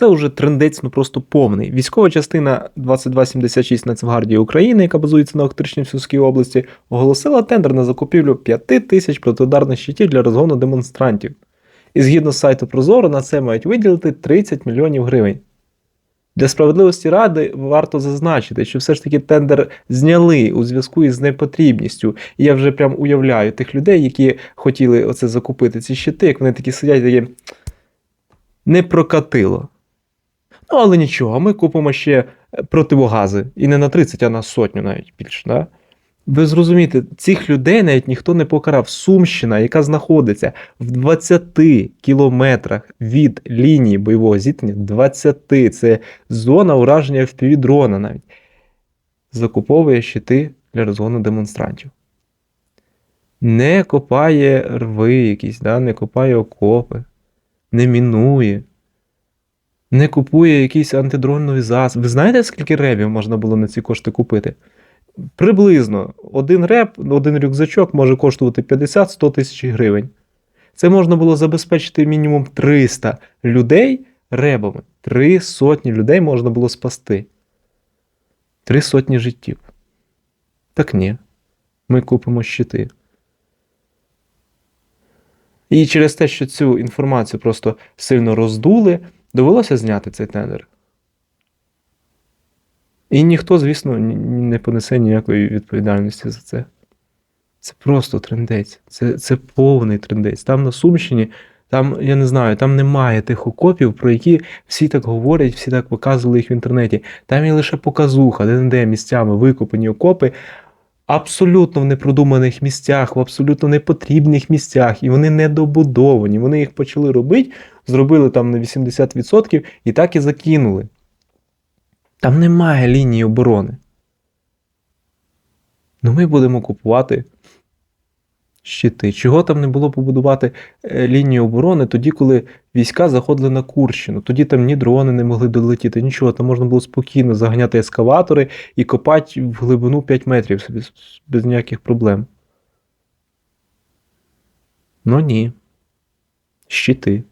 Це вже трендець, ну просто повний. Військова частина 2276 Нацгвардії України, яка базується на Охтричнівській області, оголосила тендер на закупівлю 5 тисяч протиударних щитів для розгону демонстрантів. І згідно з сайту Прозоро, на це мають виділити 30 мільйонів гривень. Для справедливості ради варто зазначити, що все ж таки тендер зняли у зв'язку із непотрібністю. І я вже прям уявляю тих людей, які хотіли оце закупити ці щити, як вони такі сидять, такі не прокатило. Ну, але нічого, ми купимо ще е, противогази. І не на 30, а на сотню навіть більше. Да? Ви зрозумієте, цих людей навіть ніхто не покарав. Сумщина, яка знаходиться в 20 кілометрах від лінії бойового зіткнення, 20, це зона ураження впівдрона навіть, закуповує щити для розгону демонстрантів. Не копає рви якісь, да? не копає окопи, не мінує не купує якісь антидронові засоби. Ви знаєте, скільки ребів можна було на ці кошти купити? Приблизно один реб, один рюкзачок може коштувати 50-100 тисяч гривень. Це можна було забезпечити мінімум 300 людей ребами. Три сотні людей можна було спасти. Три сотні життів. Так ні. Ми купимо щити. І через те, що цю інформацію просто сильно роздули, довелося зняти цей тендер. І ніхто, звісно, не понесе ніякої відповідальності за це. Це просто трендець. Це, це повний трендець. Там на Сумщині, там, я не знаю, там немає тих окопів, про які всі так говорять, всі так показували їх в інтернеті. Там є лише показуха, де-не-де місцями викопані окопи, абсолютно в непродуманих місцях, в абсолютно непотрібних місцях, і вони недобудовані. Вони їх почали робити, зробили там на 80% і так і закинули. Там немає лінії оборони. Ну, ми будемо купувати щити. Чого там не було побудувати е, лінію оборони тоді, коли війська заходили на Курщину? Тоді там ні дрони не могли долетіти, нічого. Там можна було спокійно заганяти ескаватори і копати в глибину 5 метрів собі без ніяких проблем. Ну ні. Щити.